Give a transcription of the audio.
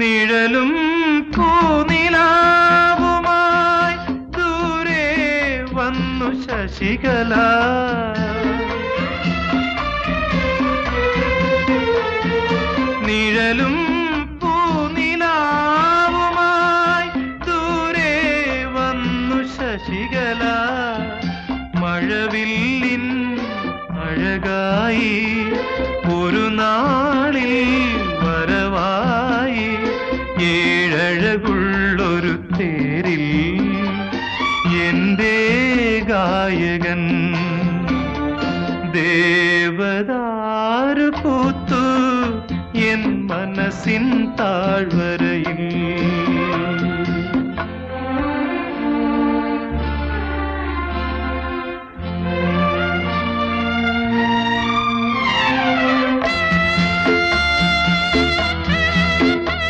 നിഴലും പൂനിലാവുമായി ദൂരെ വന്നു ശശികല. നിഴലും പൂനിലാവുമായി ദൂരെ വന്നു ശശികല. മഴവില്ലിൻ അഴകായി ഏഴഴകുള്ളൊരു തേരിൽ എന്റെ ഗായകൻ ദേവദാരു പൂത്തു എൻ മനസ്സിൻ താഴ്വരയിൽ